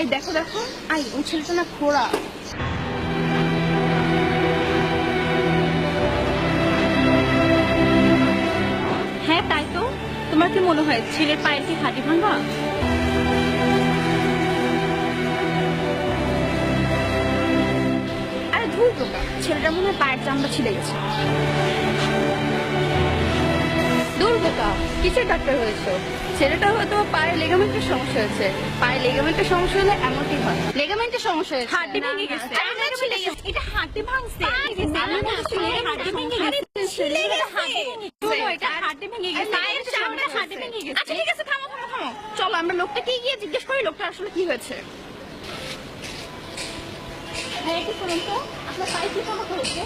এই দেখো দেখো। আই ওই ছেলেটা না খোড়া। হ্যাঁ তাই তো। তোমার কি মনে হয়, ছেলের পায়ের কি হাঁটি ভাঙা? আরে ধুর টোকা ছেলেটার মনে হয় পায়ের চামড়া ছিঁড়ে গেছে। বোকা কিসের ডাক্তার হয়েছে? ছেলেটা হয়তো পায়ের লেগামেন্টের সমস্যা হয়েছে। পায়ের লেগামেন্টের সমস্যা হলে এমনটি হয়। লেগামেন্টের সমস্যা হয়েছে? হাড্ডি ভেঙে গেছে। এটা ভাঙছে ভেঙে ভেঙে ভেঙে আচ্ছা ঠিক আছে থামো থামো থামো। চলো আমরা লোকটাকে গিয়ে জিজ্ঞেস করি লোকটা আসলে কি হয়েছে? হ্যাঁ তো আপনার পায়ে কি সমস্যা হয়েছে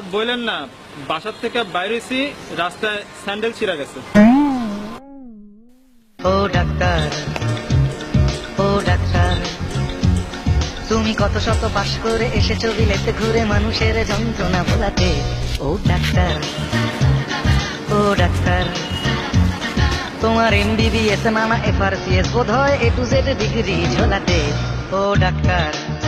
আর বললেন না, বাসার থেকে বাইরেছি রাস্তায় স্যান্ডেল ছিঁড়া গেছে। ও ডাক্তার ও ডাক্তার, তুমি কত শত পাশ করে এসেছ বিলেতে ঘুরে মানুষের যন্ত্রণা ভোলাতে। ও ডাক্তার ও ডাক্তার, তোমার এমবিবিএস নানা এফআরসিএস বোধ হয় এ টু জেড ডিগ্রি ঝোলাতে ও ডাক্তার ও ডাক্তার